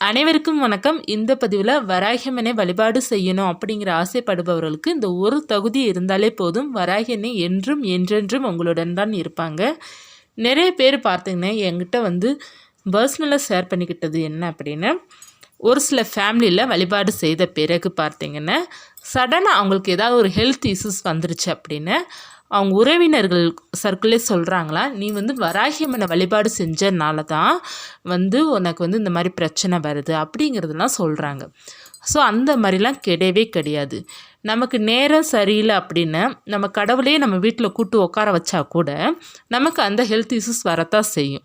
அனைவருக்கும் வணக்கம். இந்த பதிவில் வராகியம்மனை வழிபாடு செய்யணும் அப்படிங்கிற ஆசைப்படுபவர்களுக்கு இந்த ஒரு தகுதி இருந்தாலே போதும். வராகியனை என்றும் என்றென்றும் உங்களுடன் தான் இருப்பாங்க. நிறைய பேர் பார்த்திங்கன்னா என்கிட்ட வந்து பர்சனலாக ஷேர் பண்ணிக்கிட்டது என்ன அப்படின்னா ஒரு சில ஃபேமிலியில் வழிபாடு செய்த பிறகு பார்த்திங்கன்னா சடனாக அவங்களுக்கு ஏதாவது ஒரு ஹெல்த் இஷ்யூஸ் வந்துருச்சு அப்படின்னு அவங்க உறவினர்கள் சர்க்கிளே சொல்கிறாங்களா நீ வந்து வராகியம்மனை வழிபாடு செஞ்சனால தான் வந்து உனக்கு வந்து இந்த மாதிரி பிரச்சனை வருது அப்படிங்கிறதுலாம் சொல்கிறாங்க ஸோ அந்த மாதிரிலாம் கிடையவே கிடையாது. நமக்கு நேரம் சரியில்லை அப்படின்னு நம்ம கடவுளையே நம்ம வீட்டில் கூட்டு உட்கார வச்சா கூட நமக்கு அந்த ஹெல்த் இஷ்யூஸ் வரத்தான் செய்யும்.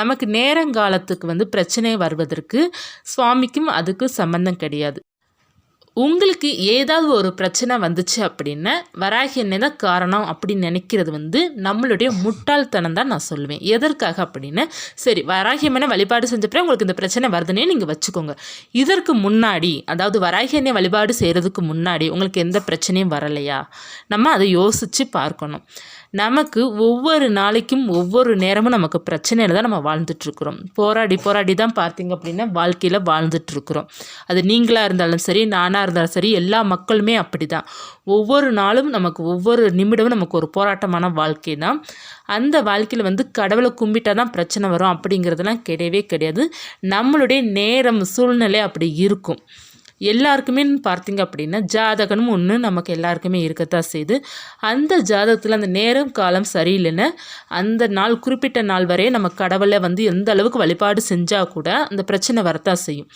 நமக்கு நேரங்காலத்துக்கு வந்து பிரச்சனை வருவதற்கு சுவாமிக்கும் அதுக்கு சம்மந்தம் கிடையாது. உங்களுக்கு ஏதாவது ஒரு பிரச்சனை வந்துச்சு அப்படின்னா வராகி என்ன தான் காரணம் அப்படின்னு நினைக்கிறது வந்து நம்மளுடைய முட்டாள்தனம் தான் நான் சொல்லுவேன். எதற்காக அப்படின்னு சரி வராகி அம்மனை வழிபாடு செஞ்சப்பறம் உங்களுக்கு இந்த பிரச்சனை வருதுன்னே நீங்கள் வச்சுக்கோங்க. இதற்கு முன்னாடி அதாவது வராகி எண்ணெய் வழிபாடு செய்கிறதுக்கு முன்னாடி உங்களுக்கு எந்த பிரச்சனையும் வரலையா? நம்ம அதை யோசித்து பார்க்கணும். நமக்கு ஒவ்வொரு நாளைக்கும் ஒவ்வொரு நேரமும் நமக்கு பிரச்சனையில் தான் நம்ம வாழ்ந்துட்டுருக்குறோம். போராடி போராடி தான் பார்த்தீங்க அப்படின்னா வாழ்க்கையில் வாழ்ந்துட்டுருக்குறோம். அது நீங்களாக இருந்தாலும் சரி நானாக இருந்தாலும் சரி எல்லா மக்களுமே அப்படி தான் ஒவ்வொரு நாளும் நமக்கு ஒவ்வொரு நிமிடமும் நமக்கு ஒரு போராட்டமான வாழ்க்கை தான். அந்த வாழ்க்கையில் வந்து கடவுளை கும்பிட்டா தான் பிரச்சனை வரும் அப்படிங்கிறதுலாம் கிடையவே கிடையாது. நம்மளுடைய நேரம் சூழ்நிலை அப்படி இருக்கும். எல்லாருக்குமே பார்த்தீங்க அப்படின்னா ஜாதகனும் ஒன்று நமக்கு எல்லாருக்குமே இருக்கத்தான் செய்யுது. அந்த ஜாதகத்தில் அந்த நேரம் காலம் சரியில்லைன்னு அந்த நாள் குறிப்பிட்ட நாள் வரையே நம்ம கடவுளை வந்து எந்த அளவுக்கு வழிபாடு செஞ்சால் கூட அந்த பிரச்சனை வரத்தான் செய்யும்.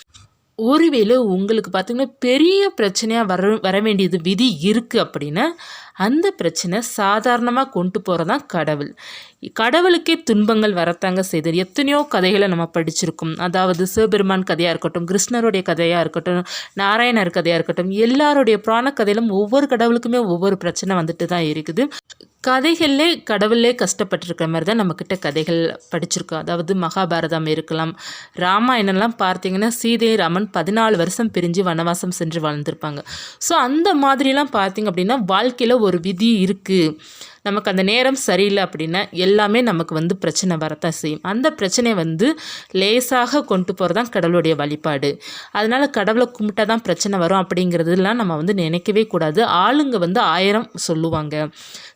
ஒருவேளை உங்களுக்கு பார்த்திங்கன்னா பெரிய பிரச்சனையாக வர வர வேண்டியது விதி இருக்குது அப்படின்னா அந்த பிரச்சனை சாதாரணமாக கொண்டு போகிறது தான் கடவுள். கடவுளுக்கே துன்பங்கள் வரத்தாங்க செய்தது. எத்தனையோ கதைகளை நம்ம படிச்சிருக்கோம். அதாவது சிவபெருமான் கதையாக இருக்கட்டும் கிருஷ்ணருடைய கதையாக இருக்கட்டும் நாராயணர் கதையாக இருக்கட்டும் எல்லாருடைய புராண கதையிலும் ஒவ்வொரு கடவுளுக்குமே ஒவ்வொரு பிரச்சனை வந்துட்டு தான் இருக்குது. கதைகள்லே கடவுளே கஷ்டப்பட்டிருக்கிற மாதிரி தான் நம்மக்கிட்ட கதைகள் படிச்சிருக்கோம். அதாவது மகாபாரதம் இருக்கலாம் ராமாயணம்லாம் பார்த்தீங்கன்னா சீதை ராமன் பதினாலு வருஷம் பிரிஞ்சு வனவாசம் சென்று வாழ்ந்திருப்பாங்க. ஸோ அந்த மாதிரிலாம் பார்த்தீங்க அப்படின்னா வாழ்க்கையில் ஒரு விதி இருக்குது நமக்கு அந்த நேரம் சரியில்லை அப்படின்னா எல்லாமே நமக்கு வந்து பிரச்சனை வரத்தான் செய்யும். அந்த பிரச்சனையை வந்து லேசாக கொண்டு போகிறது தான் கடவுளுடைய வழிபாடு. அதனால் கடவுளை கும்பிட்டா தான் பிரச்சனை வரும் அப்படிங்கிறதுலாம் நம்ம வந்து நினைக்கவே கூடாது. ஆளுங்க வந்து ஆயிரம் சொல்லுவாங்க.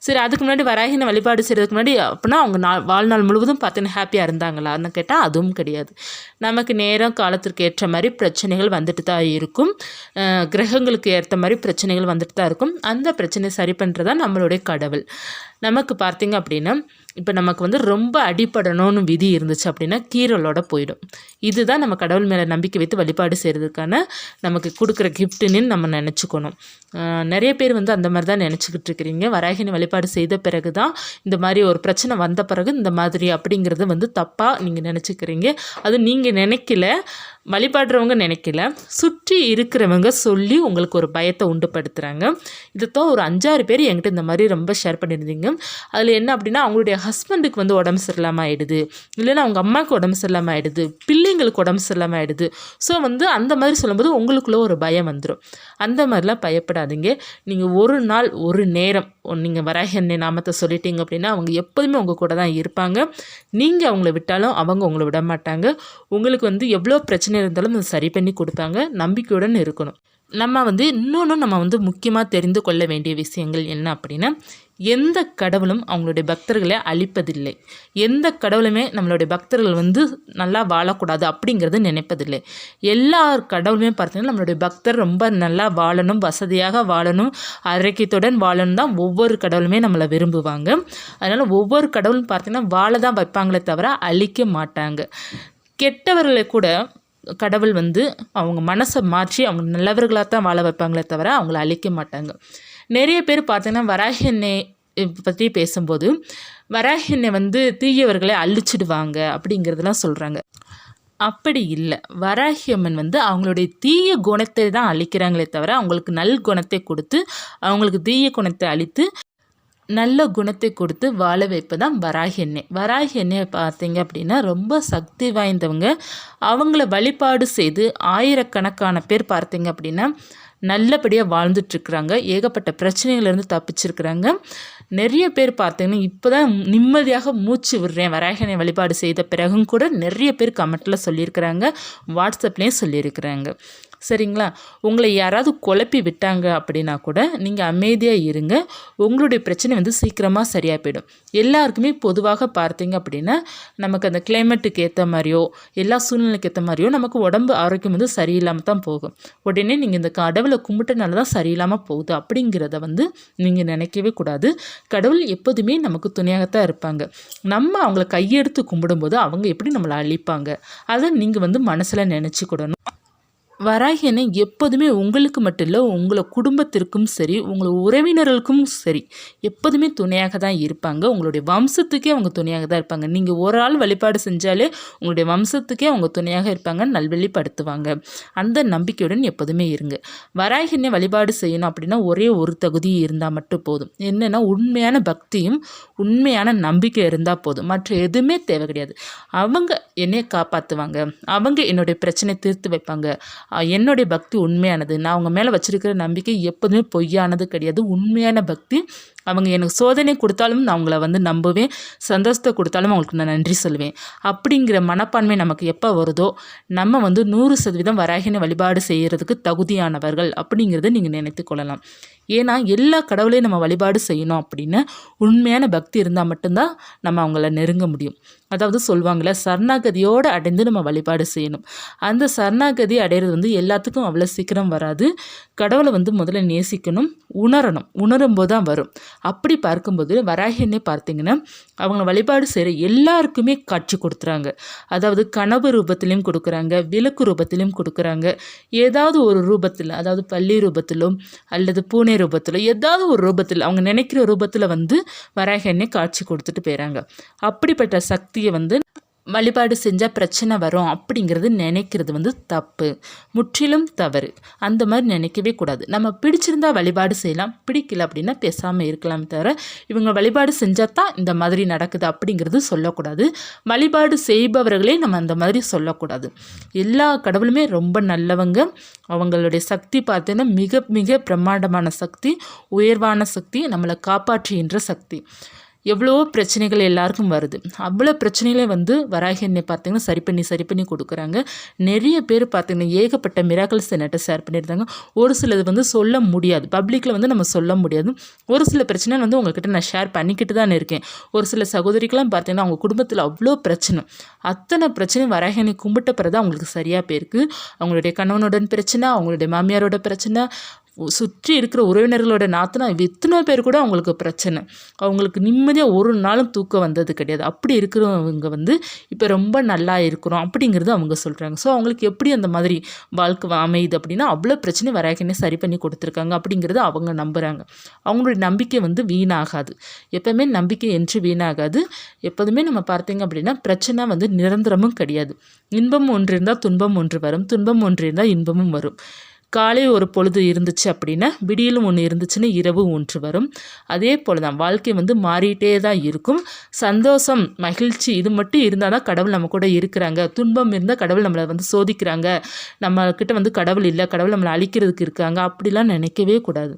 சரி அதுக்கு முன்னாடி வராகின வழிபாடு செய்கிறதுக்கு முன்னாடி அப்படின்னா அவங்க நாள் வாழ்நாள் முழுவதும் பார்த்தீங்கன்னா ஹாப்பியாக இருந்தாங்களான்னு கேட்டால் அதுவும் கிடையாது. நமக்கு நேரம் காலத்திற்கு ஏற்ற மாதிரி பிரச்சனைகள் வந்துட்டு தான் இருக்கும். கிரகங்களுக்கு ஏற்ற மாதிரி பிரச்சனைகள் வந்துட்டு தான் இருக்கும். அந்த பிரச்சனையை சரி பண்ணுறதா நம்மளுடைய கடவுள். நமக்கு பார்த்திங்க அப்படின்னா இப்போ நமக்கு வந்து ரொம்ப அடிப்படணும்னு விதி இருந்துச்சு அப்படின்னா கீரலோட போயிடும். இதுதான் நம்ம கடவுள் மேலே நம்பிக்கை வைத்து வழிபாடு செய்கிறதுக்கான நமக்கு கொடுக்குற கிஃப்ட்டுன்னு நம்ம நினச்சிக்கணும். நிறைய பேர் வந்து அந்த மாதிரி தான் நினச்சிக்கிட்டு இருக்கிறீங்க. வராகினி வழிபாடு செய்த பிறகு தான் இந்த மாதிரி ஒரு பிரச்சனை வந்த பிறகு இந்த மாதிரி அப்படிங்கிறது வந்து தப்பாக நீங்கள் நினச்சிக்கிறீங்க. அது நீங்கள் நினைக்கல. வழிபாடுறவங்க நினைக்கல. சுற்றி இருக்கிறவங்க சொல்லி உங்களுக்கு ஒரு பயத்தை உண்டுப்படுத்துகிறாங்க இதைத்தான் ஒரு அஞ்சாறு பேர் என்கிட்ட இந்த மாதிரி ரொம்ப ஷேர் பண்ணியிருந்தீங்க. அதில் என்ன அப்படின்னா அவங்களுடைய ஹஸ்பண்டுக்கு வந்து உடம்பு சரியில்லாமல் ஆகிடுது இல்லைன்னா அவங்க அம்மாவுக்கு உடம்பு சரியில்லாமல் ஆகிடுது பிள்ளைங்களுக்கு உடம்பு சரியில்லாமல் ஆகிடுது ஸோ வந்து அந்த மாதிரி சொல்லும்போது உங்களுக்குள்ளே ஒரு பயம் வந்துடும் அந்த மாதிரிலாம் பயப்படாதீங்க. நீங்கள் ஒரு நாள் ஒரு நேரம் நீங்கள் வராக என்னை நாமத்தை சொல்லிட்டீங்க அப்படின்னா அவங்க எப்போதுமே உங்கள் கூட தான் இருப்பாங்க. நீங்கள் அவங்கள விட்டாலும் அவங்க உங்களை விட மாட்டாங்க உங்களுக்கு வந்து எவ்வளோ பிரச்சனை இருந்தாலும் அதை சரி பண்ணி கொடுப்பாங்க நம்பிக்கையுடன் இருக்கணும். நம்ம வந்து இன்னொன்று நம்ம வந்து முக்கியமாக தெரிந்து கொள்ள வேண்டிய விஷயங்கள் என்ன அப்படின்னா எந்த கடவுளும் அவங்களுடைய பக்தர்களை அழிப்பதில்லை. எந்த கடவுளுமே நம்மளுடைய பக்தர்கள் வந்து நல்லா வாழக்கூடாது அப்படிங்கிறது நினைப்பதில்லை. எல்லா கடவுளுமே பார்த்தீங்கன்னா நம்மளுடைய பக்தர் ரொம்ப நல்லா வாழணும் வசதியாக வாழணும் ஆரோக்கியத்துடன் வாழணும் தான் ஒவ்வொரு கடவுளுமே நம்மளை விரும்புவாங்க. அதனால் ஒவ்வொரு கடவுளும் பார்த்தீங்கன்னா வாழ தான் வைப்பாங்களே தவிர அழிக்க மாட்டாங்க. கெட்டவர்களை கூட கடவுள் வந்து அவங்க மனசை மாற்றி அவங்க நல்லவர்களாக தான் வாழ வைப்பாங்களே தவிர அவங்கள அழிக்க மாட்டாங்க. நிறைய பேர் பார்த்தீங்கன்னா வராகி எண்ணெய் பற்றி பேசும்போது வராகி எண்ணெய் வந்து தீயவர்களை அழிச்சிடுவாங்க அப்படிங்கிறதெல்லாம் சொல்கிறாங்க அப்படி இல்லை. வராகியம்மன் வந்து அவங்களுடைய தீய குணத்தை தான் அழிக்கிறாங்களே தவிர அவங்களுக்கு நல் குணத்தை கொடுத்து அவங்களுக்கு தீய குணத்தை அழித்து நல்ல குணத்தை கொடுத்து வாழ வைப்பது தான் வராகி எண்ணெய் வராகி எண்ணெயை பார்த்தீங்க அப்படின்னா ரொம்ப சக்தி வாய்ந்தவங்க. அவங்கள வழிபாடு செய்து ஆயிரக்கணக்கான பேர் பார்த்தீங்க அப்படின்னா நல்லபடியாக வாழ்ந்துட்டுருக்குறாங்க ஏகப்பட்ட பிரச்சனைகள்லேருந்து தப்பிச்சிருக்கிறாங்க. நிறைய பேர் பார்த்தீங்கன்னா இப்போ தான் நிம்மதியாக மூச்சு விடுறேன் வராகனை வழிபாடு செய்த பிறகும் கூட நிறைய பேர் கமெண்ட்டில் சொல்லியிருக்கிறாங்க வாட்ஸ்அப்லேயும் சொல்லியிருக்கிறாங்க. சரிங்களா? உங்களை யாராவது குழப்பி விட்டாங்க அப்படின்னா கூட நீங்கள் அமைதியாக இருங்க. உங்களுடைய பிரச்சனை வந்து சீக்கிரமாக சரியாக போயிடும் எல்லாருக்குமே பொதுவாக பார்த்தீங்க அப்படின்னா நமக்கு அந்த கிளைமேட்டுக்கு ஏற்ற மாதிரியோ எல்லா சூழ்நிலைக்கு ஏற்ற மாதிரியோ நமக்கு உடம்பு ஆரோக்கியம் வந்து சரியில்லாமல் தான் போகும். உடனே நீங்கள் இந்த கடவுளை கும்பிட்டனால தான் சரியில்லாமல் போகுது அப்படிங்கிறத வந்து நீங்கள் நினைக்கவே கூடாது. கடவுள் எப்போதுமே நமக்கு துணையாகத்தான் இருப்பாங்க. நம்ம அவங்கள கையெடுத்து கும்பிடும்போது அவங்க எப்படி நம்மளை அழிப்பாங்க? அதை நீங்கள் வந்து மனசில் நினச்சிக்கிடணும். வராகியனை எப்போதுமே உங்களுக்கு மட்டும் இல்லை உங்களை குடும்பத்திற்கும் சரி உங்களை உறவினர்களுக்கும் சரி எப்போதுமே துணையாக தான் இருப்பாங்க. உங்களுடைய வம்சத்துக்கே அவங்க துணையாக தான் இருப்பாங்க. நீங்கள் ஒரு ஆள் வழிபாடு செஞ்சாலே உங்களுடைய வம்சத்துக்கே அவங்க துணையாக இருப்பாங்க நல்வழிப்படுத்துவாங்க அந்த நம்பிக்கையுடன் எப்போதுமே இருங்க. வராகியனை வழிபாடு செய்யணும் அப்படின்னா ஒரே ஒரு தகுதி இருந்தால் மட்டும் போதும். என்னென்னா உண்மையான பக்தியும் உண்மையான நம்பிக்கை இருந்தால் போதும். மற்ற எதுவுமே தேவை கிடையாது. அவங்க என்னையை காப்பாற்றுவாங்க அவங்க என்னுடைய பிரச்சனை தீர்த்து வைப்பாங்க. என்னுடைய பக்தி உண்மையானது. நான் அவங்க மேலே வச்சுருக்கிற நம்பிக்கை எப்போதுமே பொய்யானது கிடையாது. உண்மையான பக்தி அவங்க எனக்கு சோதனை கொடுத்தாலும் நான் அவங்கள வந்து நம்புவேன். சந்தோஷத்தை கொடுத்தாலும் அவங்களுக்கு நான் நன்றி சொல்லுவேன். அப்படிங்கிற மனப்பான்மை நமக்கு எப்போ வருதோ நம்ம வந்து நூறு சதவீதம் வராகின வழிபாடு செய்கிறதுக்கு தகுதியானவர்கள் அப்படிங்கிறத நீங்கள் நினைத்து கொள்ளலாம். ஏன்னா எல்லா கடவுளையும் நம்ம வழிபாடு செய்யணும் அப்படின்னு உண்மையான பக்தி இருந்தால் மட்டும்தான் நம்ம அவங்கள நெருங்க முடியும். அதாவது சொல்லுவாங்களே சரணாகதியோடு அடைந்து நம்ம வழிபாடு செய்யணும். அந்த சரணாகதி அடையிறது வந்து எல்லாத்துக்கும் அவ்வளோ சீக்கிரம் வராது. கடவுளை வந்து முதல்ல நேசிக்கணும் உணரணும். உணரும் போது தான் வரும். அப்படி பார்க்கும்போது வராகினே பார்த்தீங்கன்னா அவங்க வழிபாடு செய்கிற எல்லாருக்குமே காட்சி கொடுத்துறாங்க. அதாவது கனவு ரூபத்திலையும் கொடுக்குறாங்க விளக்கு ரூபத்திலையும் கொடுக்குறாங்க. ஏதாவது ஒரு ரூபத்தில் அதாவது பள்ளி ரூபத்திலும் அல்லது பூனை ரூபத்திலோ ஏதாவது ஒரு ரூபத்தில் அவங்க நினைக்கிற ரூபத்தில் வந்து வராகண்ணே காட்சி கொடுத்துட்டு போயிறாங்க. அப்படிப்பட்ட சக்தியை வந்து வழிபாடு செஞ்சால் பிரச்சனை வரும் அப்படிங்கிறது நினைக்கிறது வந்து தப்பு. முற்றிலும் தவறு. அந்த மாதிரி நினைக்கவே கூடாது. நம்ம பிடிச்சிருந்தா வழிபாடு செய்யலாம். பிடிக்கல அப்படின்னா பேசாமல் இருக்கலாம் தவிர இவங்க வழிபாடு செஞ்சால் தான் இந்த மாதிரி நடக்குது அப்படிங்கிறது சொல்லக்கூடாது. வழிபாடு செய்பவர்களே நம்ம அந்த மாதிரி சொல்லக்கூடாது. எல்லா கடவுளுமே ரொம்ப நல்லவங்க. அவங்களுடைய சக்தி பார்த்தீங்கன்னா மிக மிக பிரம்மாண்டமான சக்தி உயர்வான சக்தி நம்மளை காப்பாற்றுகின்ற சக்தி. எவ்வளோ பிரச்சனைகள் எல்லாருக்கும் வருது. அவ்வளோ பிரச்சனைகளே வந்து வராகி என்னை பார்த்திங்கன்னா சரி பண்ணி சரி பண்ணி கொடுக்குறாங்க. நிறைய பேர் பார்த்திங்கன்னா ஏகப்பட்ட மிராக்கல்ஸ் என்னட்ட ஷேர் பண்ணியிருந்தாங்க. ஒரு சிலது வந்து சொல்ல முடியாது. பப்ளிக்கில் வந்து நம்ம சொல்ல முடியாது. ஒரு சில பிரச்சனை வந்து உங்கள்கிட்ட நான் ஷேர் பண்ணிக்கிட்டு தான் இருக்கேன். ஒரு சில சகோதரிக்கெலாம் பார்த்திங்கன்னா அவங்க குடும்பத்தில் அவ்வளோ பிரச்சனை. அத்தனை பிரச்சனையும் வராகி கும்பிட்ட பிறகு அவங்களுக்கு சரியாக போயிருக்கு. அவங்களுடைய கணவனுடன் பிரச்சனை அவங்களுடைய மாமியாரோட பிரச்சனை சுற்றி இருக்கிற உறவினர்களோட நாத்தனா எத்தனை பேர் கூட அவங்களுக்கு பிரச்சனை. அவங்களுக்கு நிம்மதியாக ஒரு நாளும் தூக்கம் வந்தது கிடையாது. அப்படி இருக்கிறவங்க வந்து இப்போ ரொம்ப நல்லா இருக்கிறோம் அப்படிங்கிறது அவங்க சொல்கிறாங்க ஸோ அவங்களுக்கு எப்படி அந்த மாதிரி வாழ்க்கை அமையுது அப்படின்னா அவ்வளோ பிரச்சனை வராக்கினே சரி பண்ணி கொடுத்துருக்காங்க அப்படிங்கிறத அவங்க நம்புகிறாங்க அவங்களுடைய நம்பிக்கை வந்து வீணாகாது. எப்போவுமே நம்பிக்கை என்று வீணாகாது. எப்போதுமே நம்ம பார்த்தீங்க அப்படின்னா பிரச்சனை வந்து நிரந்தரமும் கிடையாது. இன்பம் ஒன்று இருந்தால் துன்பம் ஒன்று வரும். துன்பம் ஒன்று இருந்தால் இன்பமும் வரும். காலை ஒரு பொழுது இருந்துச்சு அப்படின்னா விடியலும் ஒன்று இருந்துச்சுன்னு இரவு ஒன்று வரும். அதே போல் தான் வாழ்க்கை வந்து மாறிட்டே தான் இருக்கும். சந்தோஷம் மகிழ்ச்சி இது மட்டும் இருந்தால் தான் கடவுள் நம்ம கூட இருக்கிறாங்க. துன்பம் இருந்தால் கடவுள் நம்மளை வந்து சோதிக்கிறாங்க. நம்மக்கிட்ட வந்து கடவுள் இல்லை கடவுள் நம்மளை அழிக்கிறதுக்கு இருக்காங்க. அப்படிலாம் நினைக்கவே கூடாது.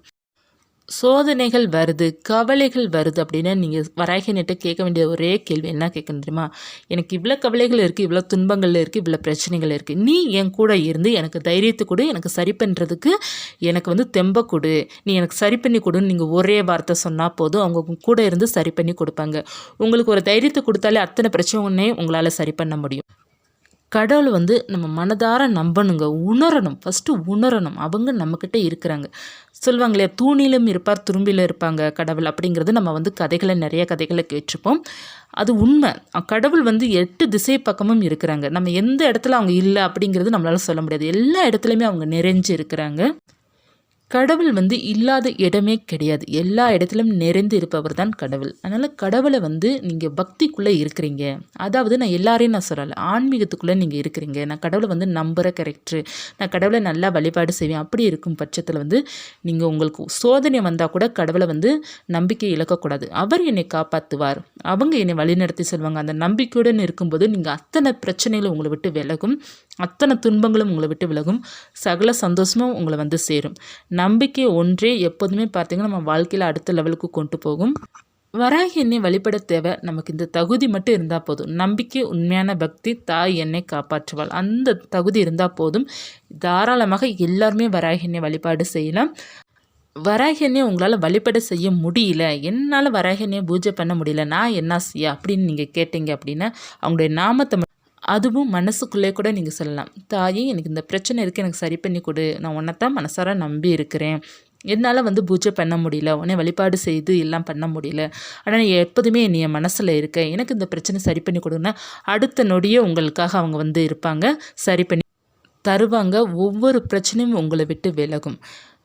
சோதனைகள் வருது கவலைகள் வருது அப்படின்னு நீங்கள் வராகினிட்ட கேட்க வேண்டிய ஒரே கேள்வி என்ன கேட்கணும் தெரியுமா? எனக்கு இவ்வளோ கவலைகள் இருக்குது இவ்வளோ துன்பங்கள் இருக்குது இவ்வளோ பிரச்சனைகள் இருக்குது நீ என் கூட இருந்து எனக்கு தைரியத்தை கொடு எனக்கு சரி பண்ணுறதுக்கு எனக்கு வந்து தெம்ப கொடு. நீ எனக்கு சரி பண்ணி கொடுன்னு நீங்கள் ஒரே வார்த்தை சொன்னால் போதும் அவங்க கூட இருந்து சரி பண்ணி கொடுப்பாங்க. உங்களுக்கு ஒரு தைரியத்தை கொடுத்தாலே அத்தனை பிரச்சனையும் உங்களால் சரி பண்ண முடியும். கடவுள் வந்து நம்ம மனதார நம்பணுங்க உணரணும். ஃபஸ்ட்டு உணரணும். அவங்க நம்மக்கிட்ட இருக்கிறாங்க. சொல்லுவாங்க இல்லையா தூணிலும் இருப்பார் துரும்பிலும் இருப்பாங்க கடவுள் அப்படிங்கிறது நம்ம வந்து கதைகளை நிறைய கதைகளை கேட்டிருப்போம். அது உண்மை. கடவுள் வந்து எட்டு திசை பக்கமும் இருக்கிறாங்க. நம்ம எந்த இடத்துல அவங்க இல்லை அப்படிங்கிறது நம்மளால சொல்ல முடியாது. எல்லா இடத்துலையுமே அவங்க நிறைஞ்சு இருக்கிறாங்க. கடவுள் வந்து இல்லாத இடமே கிடையாது. எல்லா இடத்துலையும் நிறைந்து இருப்பவர் தான் கடவுள். அதனால் கடவுளை வந்து நீங்கள் பக்திக்குள்ளே இருக்கிறீங்க. அதாவது நான் எல்லாரையும் நான் சொல்லலை ஆன்மீகத்துக்குள்ளே நீங்கள் இருக்கிறீங்க. நான் கடவுளை வந்து நம்புகிற கரெக்டரு நான் கடவுளை நல்லா வழிபாடு செய்வேன். அப்படி இருக்கும் பட்சத்தில் வந்து நீங்கள் உங்களுக்கு சோதனை வந்தால் கூட கடவுளை வந்து நம்பிக்கை இழக்கக்கூடாது. அவர் என்னை காப்பாற்றுவார் அவங்க என்னை வழிநடத்தி சொல்லுவாங்க அந்த நம்பிக்கையுடன் இருக்கும்போது நீங்கள் அத்தனை பிரச்சனைகளை உங்களை விட்டு விலகும். அத்தனை துன்பங்களும் உங்களை விட்டு விலகும். சகல சந்தோஷமும் உங்களை வந்து சேரும். நம்பிக்கை ஒன்றே எப்போதுமே பார்த்தீங்கன்னா நம்ம வாழ்க்கையில் அடுத்த லெவலுக்கு கொண்டு போகும். வராகி என்னை வழிபட தேவை. நமக்கு இந்த தகுதி மட்டும் இருந்தால் போதும். நம்பிக்கை உண்மையான பக்தி தாய் என்னை காப்பாற்றுவாள். அந்த தகுதி இருந்தால் போதும். தாராளமாக எல்லாருமே வராகி என்னை வழிபாடு செய்யலாம். வராகியனையை உங்களால் வழிபட செய்ய முடியல. என்னால் வராகியனையை பூஜை பண்ண முடியல. நான் என்ன செய்ய அப்படின்னு நீங்கள் கேட்டீங்க அப்படின்னா அவங்களுடைய நாமத்தை அதுவும் மனசுக்குள்ளே கூட நீங்கள் சொல்லலாம் தாயே எனக்கு இந்த பிரச்சனை இருக்குது எனக்கு சரி பண்ணி கொடு. நான் உன்னைத்தான் மனசார நம்பி இருக்கிறேன். என்னால் வந்து பூஜை பண்ண முடியல. உன்னை வழிபாடு செய்து எல்லாம் பண்ண முடியல. ஆனால் எப்போதுமே நீ என் மனசில் இருக்க. எனக்கு இந்த பிரச்சனை சரி பண்ணி கொடுன்னா அடுத்த நொடியே உங்களுக்காக அவங்க வந்து இருப்பாங்க. சரி பண்ணி தருவாங்க. ஒவ்வொரு பிரச்சனையும் உங்களை விட்டு விலகும்.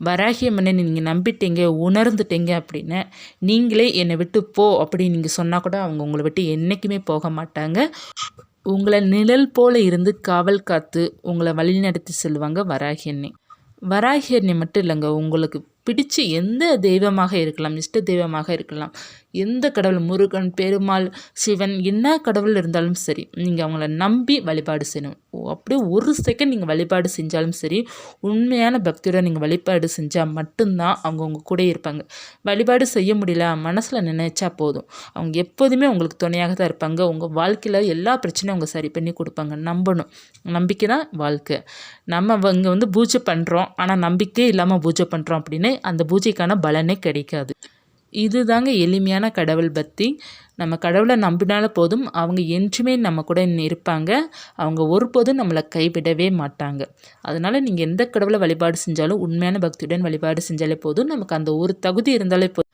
வராகியம்மனை நீங்கள் நம்பிட்டீங்க உணர்ந்துட்டீங்க அப்படின்னு நீங்களே என்னை விட்டு போ அப்படின்னு நீங்கள் சொன்னால் கூட அவங்க உங்களை விட்டு என்றைக்குமே போக மாட்டாங்க. உங்களை நிழல் போல இருந்து காவல் காத்து உங்களை வழிநடத்தி செல்வாங்க வராகி அன்னை வராகி அன்னை மட்டும் இல்லைங்க உங்களுக்கு பிடிச்ச எந்த தெய்வமாக இருக்கலாம் இஷ்ட தெய்வமாக இருக்கலாம் எந்த கடவுள் முருகன் பெருமாள் சிவன் என்ன கடவுள் இருந்தாலும் சரி நீங்கள் அவங்கள நம்பி வழிபாடு செய்யணும். ஓ, அப்படியே ஒரு செகண்ட் நீங்கள் வழிபாடு செஞ்சாலும் சரி உண்மையான பக்தியோட நீங்கள் வழிபாடு செஞ்சால் மட்டும்தான் அவங்க உங்கள் கூட இருப்பாங்க. வழிபாடு செய்ய முடியல மனசில் நினைச்சா போதும். அவங்க எப்போதுமே உங்களுக்கு துணையாக தான் இருப்பாங்க. உங்கள் வாழ்க்கையில் எல்லா பிரச்சனையும் அவங்க சரி பண்ணி கொடுப்பாங்க. நம்பணும். நம்பிக்கை தான் வாழ்க்கை. நம்ம இங்கே வந்து பூஜை பண்ணுறோம் ஆனால் நம்பிக்கையே இல்லாமல் பூஜை பண்ணுறோம் அப்படின்னு அந்த பூஜைக்கான பலனே கிடைக்காது. இதுதாங்க எளிமையான கடவுள் பக்தி. நம்ம கடவுளை நம்பினால போதும். அவங்க என்றுமே நம்ம கூட இருப்பாங்க. அவங்க ஒருபோதும் நம்மளை கைவிடவே மாட்டாங்க. அதனால் நீங்கள் எந்த கடவுளை வழிபாடு செஞ்சாலும் உண்மையான பக்தியுடன் வழிபாடு செஞ்சாலே போதும். நமக்கு அந்த ஒரு தகுதி இருந்தாலே போதும்.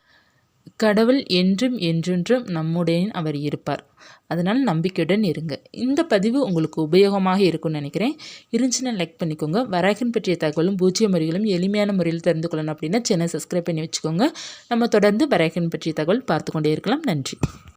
கடவுள் என்றும் என்றென்றும் நம்முடன் அவர் இருப்பார். அதனால் நம்பிக்கையுடன் இருங்க. இந்த பதிவு உங்களுக்கு உபயோகமாக இருக்கும்னு நினைக்கிறேன். இருந்துச்சுன்னா லைக் பண்ணிக்கோங்க. வராகன் பற்றிய தகவலும் பூஜ்ஜிய முறைகளும் எளிமையான முறையில் தெரிந்து கொள்ளணும் அப்படின்னா சேனல் சப்ஸ்கிரைப் பண்ணி வச்சுக்கோங்க. நம்ம தொடர்ந்து வராகன் பற்றிய தகவல் பார்த்து கொண்டே இருக்கலாம். நன்றி.